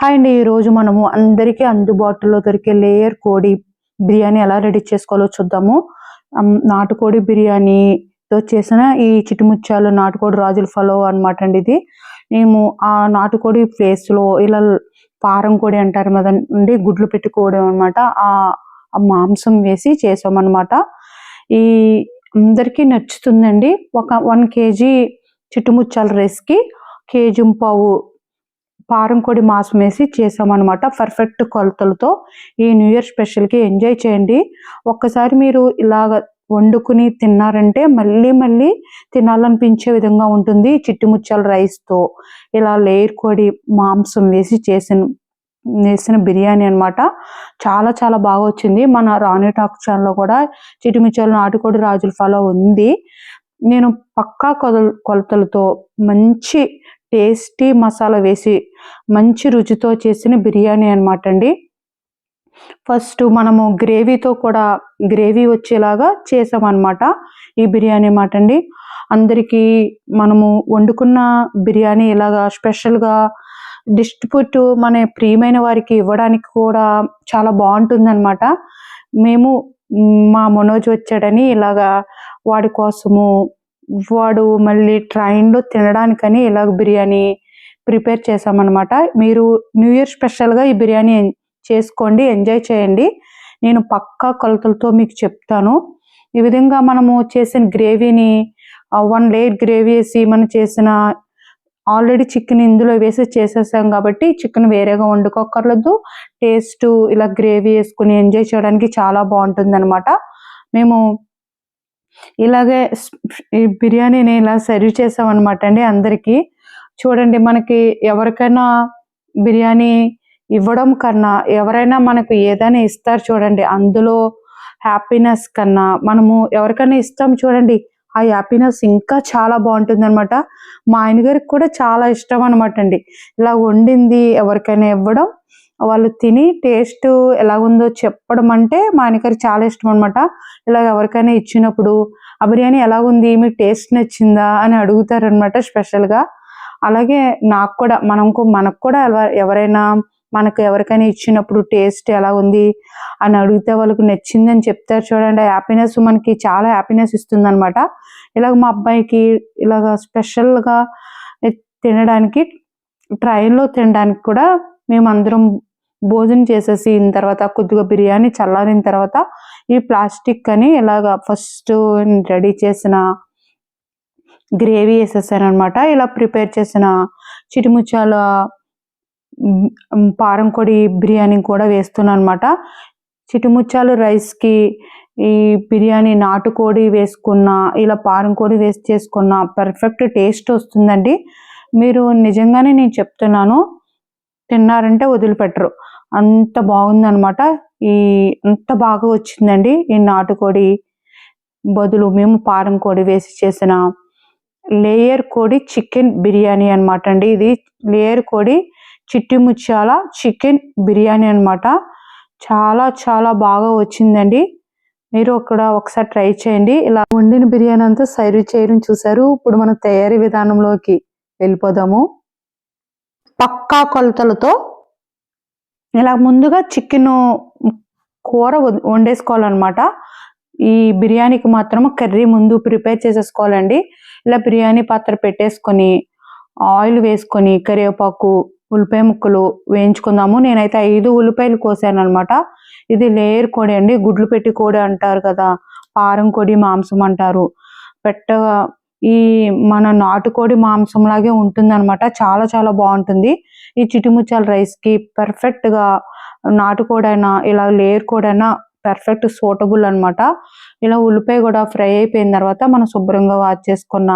Hi అండి ఈరోజు మనము అందరికీ అందుబాటులో దొరికే లేయర్ కోడి బిర్యానీ ఎలా రెడీ చేసుకోవాలో చూద్దాము. నాటుకోడి బిర్యానీతో చేసిన ఈ చిటిముత్యాలు నాటుకోడి రాజుల ఫలో అన్నమాట అండి ఇది. మేము ఆ నాటుకోడి ప్లేస్లో ఇలా పారం కోడి అంటారు కదండి గుడ్లు పెట్టుకోవడం అనమాట ఆ మాంసం వేసి చేసామన్నమాట ఈ అందరికీ నచ్చుతుందండి. ఒక వన్ కేజీ చిట్టుముచ్చాల రైస్కి కేజీ పావు పారం కోడి మాంసం వేసి చేసామన్నమాట. పర్ఫెక్ట్ కొలతలతో ఈ న్యూ ఇయర్ స్పెషల్కి ఎంజాయ్ చేయండి. ఒక్కసారి మీరు ఇలాగ వండుకుని తిన్నారంటే మళ్ళీ మళ్ళీ తినాలనిపించే విధంగా ఉంటుంది. చిట్టిముచ్చాల రైస్తో ఇలా లేయర్ కోడి మాంసం వేసి చేసిన వేసిన బిర్యానీ అనమాట చాలా చాలా బాగా వచ్చింది. మన రాణి టాక్ ఛానల్లో కూడా చిట్టి నాటుకోడి రాజుల ఫాలో ఉంది. నేను పక్కా కొల కొలతలతో మంచి టేస్టీ మసాలా వేసి మంచి రుచితో చేసిన బిర్యానీ అనమాట అండి ఫస్ట్ మనము గ్రేవీతో కూడా గ్రేవీ వచ్చేలాగా చేసామన్నమాట ఈ బిర్యానీ మాట అండి అందరికీ మనము వండుకున్న బిర్యానీ ఇలాగా స్పెషల్గా డిస్ట్రిబ్యూట్ మన ప్రియమైన వారికి ఇవ్వడానికి కూడా చాలా బాగుంటుందన్నమాట. మేము మా మనోజ్ వచ్చాడని ఇలాగా వాడి కోసము వాడు మళ్ళీ ట్రైన్లో తినడానికని ఇలాగ బిర్యానీ ప్రిపేర్ చేసామన్నమాట మీరు న్యూ ఇయర్ స్పెషల్గా ఈ బిర్యానీ చేసుకోండి ఎంజాయ్ చేయండి. నేను పక్కా కొలతలతో మీకు చెప్తాను. ఈ విధంగా మనము చేసిన గ్రేవీని వన్ లేయర్ గ్రేవీ వేసి మనం చేసిన ఆల్రెడీ చికెన్ ఇందులో వేసి చేసేసాం కాబట్టి చికెన్ వేరేగా వండుకోకర్లేదు టేస్ట్ ఇలా గ్రేవీ వేసుకుని ఎంజాయ్ చేయడానికి చాలా బాగుంటుంది అనమాట మేము ఇలాగే ఈ బిర్యానీని ఇలా సర్వ్ చేసామన్నమాట అండి అందరికీ. చూడండి మనకి ఎవరికైనా బిర్యానీ ఇవ్వడం కన్నా ఎవరైనా మనకు ఏదైనా ఇస్తారు చూడండి అందులో హ్యాపీనెస్ కన్నా మనము ఎవరికైనా ఇస్తాం చూడండి ఆ హ్యాపీనెస్ ఇంకా చాలా బాగుంటుంది అనమాట మా ఆయన గారికి కూడా చాలా ఇష్టం అనమాట అండి. ఇలా వండింది ఎవరికైనా ఇవ్వడం వాళ్ళు తిని టేస్ట్ ఎలా ఉందో చెప్పడం అంటే మా ఆయన చాలా ఇష్టం అనమాట ఇలా ఎవరికైనా ఇచ్చినప్పుడు ఆ బిర్యానీ ఎలా ఉంది మీకు టేస్ట్ నచ్చిందా? అని అడుగుతారనమాట స్పెషల్గా అలాగే నాకు కూడా మనకు మనకు కూడా ఎవరైనా మనకు ఎవరికైనా ఇచ్చినప్పుడు టేస్ట్ ఎలా ఉంది అని అడిగితే వాళ్ళకి నచ్చింది అని చెప్తారు చూడండి. ఆ హ్యాపీనెస్ మనకి చాలా హ్యాపీనెస్ ఇస్తుంది అనమాట ఇలాగ మా అబ్బాయికి ఇలాగ స్పెషల్గా తినడానికి ట్రైన్లో తినడానికి కూడా మేమందరం భోజనం చేసేసిన తర్వాత కొద్దిగా బిర్యానీ చల్లారిన తర్వాత ఈ ప్లాస్టిక్ అని ఇలాగ ఫస్ట్ రెడీ చేసిన గ్రేవీ వేసేసాను అనమాట ఇలా ప్రిపేర్ చేసిన చిటిముచ్చాల పారంకొడి పారం బిర్యానీ కూడా వేస్తున్నాను అనమాట చిటిముచ్చాలు రైస్కి ఈ బిర్యానీ నాటుకోడి వేసుకున్న ఇలా పారం కోడి వేసి చేసుకున్న పర్ఫెక్ట్ టేస్ట్ వస్తుందండి. మీరు నిజంగానే నేను చెప్తున్నాను తిన్నారంటే వదిలిపెట్టరు. అంత బాగుందనమాట ఈ అంత బాగా వచ్చిందండి ఈ నాటుకోడి బదులు మేము పారం కోడి వేసి చేసిన లేయర్ కోడి చికెన్ బిర్యానీ అన్నమాట అండి. ఇది లేయర్ కోడి చిట్టి ముత్యాల చికెన్ బిర్యానీ అన్నమాట. చాలా చాలా బాగా వచ్చిందండి. మీరు అక్కడ ఒకసారి ట్రై చేయండి. ఇలా వండిన బిర్యానీ అంతా సర్వ్ చేయడం చూసారు. ఇప్పుడు మనం తయారీ విధానంలోకి వెళ్ళిపోదాము. పక్కా కొలతలతో ఇలా ముందుగా చికెన్ కూర వండేసుకోవాలన్నమాట. ఈ బిర్యానీకి మాత్రం కర్రీ ముందు ప్రిపేర్ చేసేసుకోవాలండి. ఇలా బిర్యానీ పాత్ర పెట్టేసుకొని ఆయిల్ వేసుకొని కరివేపాకు ఉల్లిపాయ ముక్కలు వేయించుకుందాము. నేనైతే ఐదు ఉల్లిపాయలు కోసాను అనమాట ఇది లేయర్ కోడి అండి. గుడ్లు పెట్టి కోడి అంటారు కదా. పారం కోడి మాంసం అంటారు. పెట్ట ఈ మన నాటుకోడి మాంసం లాగే ఉంటుంది అనమాట చాలా చాలా బాగుంటుంది. ఈ చిటిముచ్చాల రైస్కి పర్ఫెక్ట్గా నాటుకోడైనా ఇలా లేయర్ కోడైనా పర్ఫెక్ట్ సూటబుల్ అన్నమాట. ఇలా ఉల్లిపాయ కూడా ఫ్రై అయిపోయిన తర్వాత మనం శుభ్రంగా వాచ్ చేసుకున్న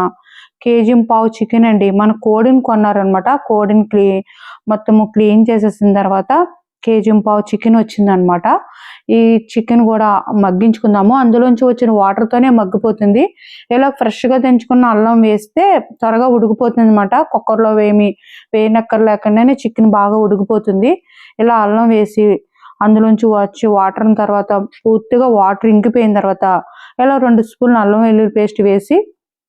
కేజీ పావు చికెన్ అండి. మన కోడిని కొన్నారనమాట కోడిని క్లీ మొత్తం క్లీన్ చేసేసిన తర్వాత కేజీ పావు చికెన్ వచ్చిందనమాట. ఈ చికెన్ కూడా మగ్గించుకుందాము. అందులోంచి వచ్చిన వాటర్ తోనే మగ్గిపోతుంది. ఇలా ఫ్రెష్గా తెంచుకున్న అల్లం వేస్తే త్వరగా ఉడికిపోతుంది అనమాట కుక్కర్లో వేమి వేయనక్కర్ లేకుండానే చికెన్ బాగా ఉడికిపోతుంది. ఇలా అల్లం వేసి అందులోంచి వచ్చి వాటర్ తర్వాత పూర్తిగా వాటర్ ఇంకిపోయిన తర్వాత ఇలా రెండు స్పూన్లు అల్లం వెల్లుల్లి పేస్ట్ వేసి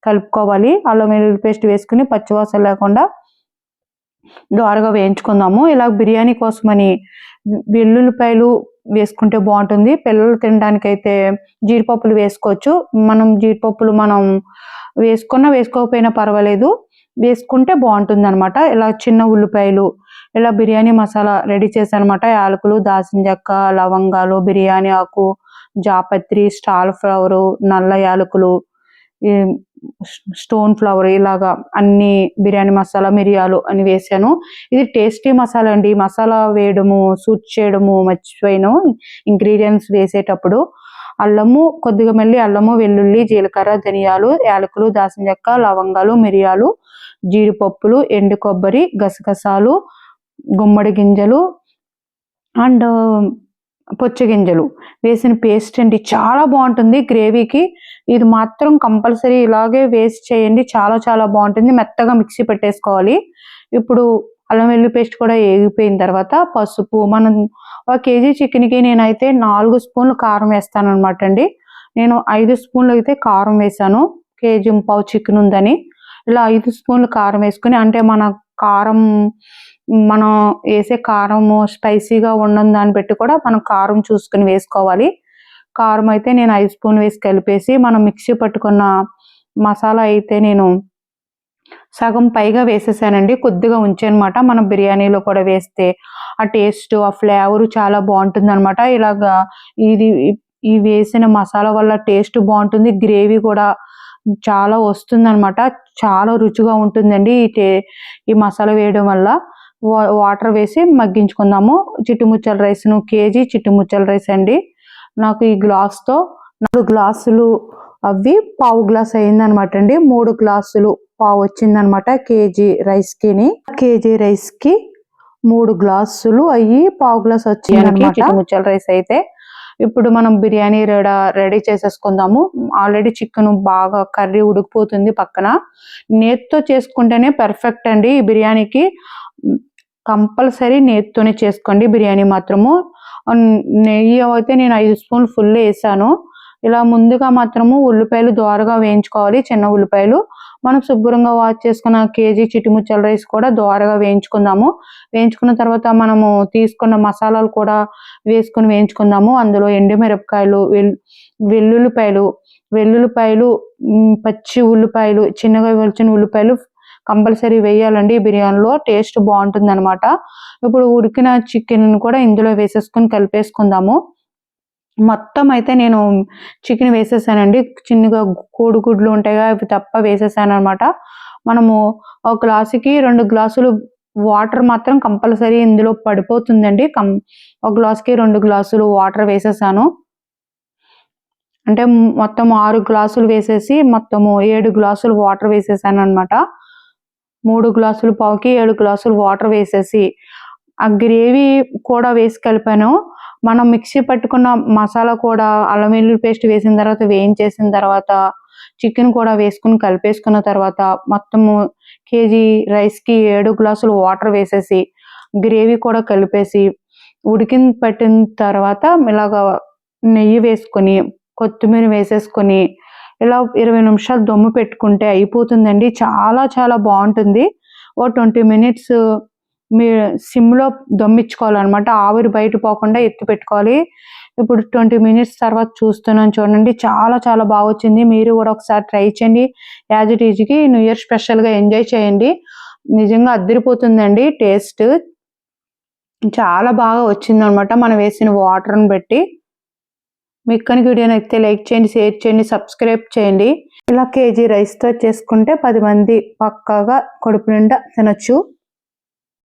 కలుపుకోవాలి. అల్లం వెల్లుల్లి పేస్ట్ వేసుకుని పచ్చివాసన లేకుండా దోరగా వేయించుకుందాము. ఇలా బిర్యానీ కోసమని వెల్లుల్లిపాయలు వేసుకుంటే బాగుంటుంది. పిల్లలు తినడానికైతే జీడిపప్పులు వేసుకోవచ్చు. మనం జీడిపప్పులు మనం వేసుకున్నా వేసుకోకపోయినా పర్వాలేదు. వేసుకుంటే బాగుంటుంది అనమాట ఇలా చిన్న ఉల్లిపాయలు ఇలా బిర్యానీ మసాలా రెడీ చేశానమాట యాలకులు దాల్చిన చెక్క లవంగాలు బిర్యానీ ఆకు జాపత్రి స్టాల్ ఫ్లవరు నల్ల యాలకులు స్టోన్ ఫ్లవర్ ఇలాగా అన్ని బిర్యానీ మసాలా మిరియాలు అని వేసాను. ఇది టేస్టీ మసాలా అండి. మసాలా వేయడము సూట్ చేయడము మర్చిపోయాను ఇంగ్రీడియంట్స్ వేసేటప్పుడు అల్లము కొద్దిగా మళ్ళీ అల్లము వెల్లుల్లి జీలకర్ర ధనియాలు యాలకులు దాసిన చెక్క లవంగాలు మిరియాలు జీడిపప్పులు ఎండు కొబ్బరి గసగసాలు గుమ్మడి గింజలు అండ్ పొచ్చు గింజలు. వేసిన పేస్ట్ అండి. చాలా బాగుంటుంది గ్రేవీకి. ఇది మాత్రం కంపల్సరీ ఇలాగే వేస్ట్ చేయండి. చాలా చాలా బాగుంటుంది. మెత్తగా మిక్సీ పెట్టేసుకోవాలి. ఇప్పుడు అల్లం వెల్లుల్లి పేస్ట్ కూడా ఏగిపోయిన తర్వాత పసుపు మనం ఒక కేజీ చికెన్కి నేనైతే నాలుగు స్పూన్లు కారం వేస్తాను అనమాట అండి. నేను ఐదు స్పూన్లు అయితే కారం వేసాను. కేజీ పావు చికెన్ ఉందని. ఇలా ఐదు స్పూన్లు కారం వేసుకుని అంటే మన కారం మనం వేసే కారం స్పైసీగా ఉన్న దాన్ని బట్టి కూడా మనం కారం చూసుకుని వేసుకోవాలి. కారం అయితే నేను ఐదు స్పూన్ వేసి కలిపేసి మనం మిక్సీ పట్టుకున్న మసాలా అయితే నేను సగం పైగా వేసేసానండి. కొద్దిగా ఉంచానమాట. మనం బిర్యానీలో కూడా వేస్తే ఆ టేస్ట్ ఆ ఫ్లేవర్ చాలా బాగుంటుంది అనమాట ఇలాగా ఇది ఈ వేసిన మసాలా వల్ల టేస్ట్ బాగుంటుంది. గ్రేవీ కూడా చాలా వస్తుందన్నమాట. చాలా రుచిగా ఉంటుందండి ఈ టే ఈ మసాలా వేయడం వల్ల. వాటర్ వేసి మగ్గించుకుందాము. చిట్టుముచ్చల రైస్ను కేజీ చిట్టుముచ్చల రైస్ అండి. నాకు ఈ గ్లాస్తో నాలుగు గ్లాసులు అవి పావు గ్లాస్ అయిందనమాట అండి. మూడు గ్లాసులు పావు వచ్చిందనమాట కేజీ రైస్కిని. కేజీ రైస్కి మూడు గ్లాసులు అయ్యి పావు గ్లాస్ వచ్చిందనమాట. ముచ్చల రైస్ అయితే ఇప్పుడు మనం బిర్యానీ రెడీ రెడీ చేసేసుకుందాము. ఆల్రెడీ చికెన్ బాగా కర్రీ ఉడికిపోతుంది పక్కన. నేతితో చేసుకుంటేనే పర్ఫెక్ట్ అండి ఈ బిర్యానీకి. కంపల్సరీ నేతితోనే చేసుకోండి బిర్యానీ మాత్రము. నెయ్యి అయితే నేను ఐదు స్పూన్లు ఫుల్ వేసాను. ఇలా ముందుగా మాత్రము ఉల్లిపాయలు దోరగా వేయించుకోవాలి చిన్న ఉల్లిపాయలు. మనం శుభ్రంగా వాష్ చేసుకున్న కేజీ చిటిముచ్చల రైస్ కూడా దోరగా వేయించుకుందాము. వేయించుకున్న తర్వాత మనము తీసుకున్న మసాలాలు కూడా వేసుకుని వేయించుకుందాము. అందులో ఎండుమిరపకాయలు వెల్లుల్లిపాయలు వెల్లుల్లిపాయలు పచ్చి ఉల్లిపాయలు చిన్నగా వెలిచిన ఉల్లిపాయలు కంపల్సరీ వేయాలండి బిర్యానీలో. టేస్ట్ బాగుంటుంది అనమాట ఇప్పుడు ఉడికిన చికెన్ కూడా ఇందులో వేసేసుకొని కలిపేసుకుందాము. మొత్తం అయితే నేను చికెన్ వేసేసానండి. చిన్నగా కోడిగుడ్లు ఉంటాయి అవి తప్ప వేసేసాను అనమాట మనము ఒక గ్లాసుకి రెండు గ్లాసులు వాటర్ మాత్రం కంపల్సరీ ఇందులో పడిపోతుందండి. కం ఒక గ్లాస్కి రెండు గ్లాసులు వాటర్ వేసేసాను. అంటే మొత్తం ఆరు గ్లాసులు వేసేసి మొత్తము ఏడు గ్లాసులు వాటర్ వేసేసాను అనమాట మూడు గ్లాసులు పావుకి ఏడు గ్లాసులు వాటర్ వేసేసి ఆ గ్రేవీ కూడా వేసి కలిపాను. మనం మిక్సీ పట్టుకున్న మసాలా కూడా అల్లం వెల్లుల్లి పేస్ట్ వేసిన తర్వాత వేయించేసిన తర్వాత చికెన్ కూడా వేసుకుని కలిపేసుకున్న తర్వాత మొత్తము కేజీ రైస్కి ఏడు గ్లాసులు వాటర్ వేసేసి గ్రేవీ కూడా కలిపేసి ఉడికిన పట్టిన తర్వాత ఇలాగ నెయ్యి వేసుకొని కొత్తిమీర వేసేసుకొని ఇలా ఇరవై నిమిషాలు దమ్ము పెట్టుకుంటే అయిపోతుందండి. చాలా చాలా బాగుంటుంది. ఓ ట్వంటీ మినిట్స్ మీ సిమ్లో దమ్మిచ్చుకోవాలన్నమాట ఆవిరి బయట పోకుండా ఎత్తి పెట్టుకోవాలి. ఇప్పుడు ట్వంటీ మినిట్స్ తర్వాత చూస్తున్నాను చూడండి. చాలా చాలా బాగా వచ్చింది. మీరు కూడా ఒకసారి ట్రై చేయండి. యాజ్ ఇట్ ఈజ్కి న్యూ ఇయర్ స్పెషల్గా ఎంజాయ్ చేయండి. నిజంగా అద్దరిపోతుందండి టేస్ట్. చాలా బాగా వచ్చిందనమాట మనం వేసిన వాటర్ని బట్టి. మీకు కనుక వీడియో నచ్చితే లైక్ చేయండి షేర్ చేయండి సబ్స్క్రైబ్ చేయండి. ఇలా కేజీ రైస్తో చేసుకుంటే పది మంది పక్కాగా కడుపు నిండా తినచ్చు.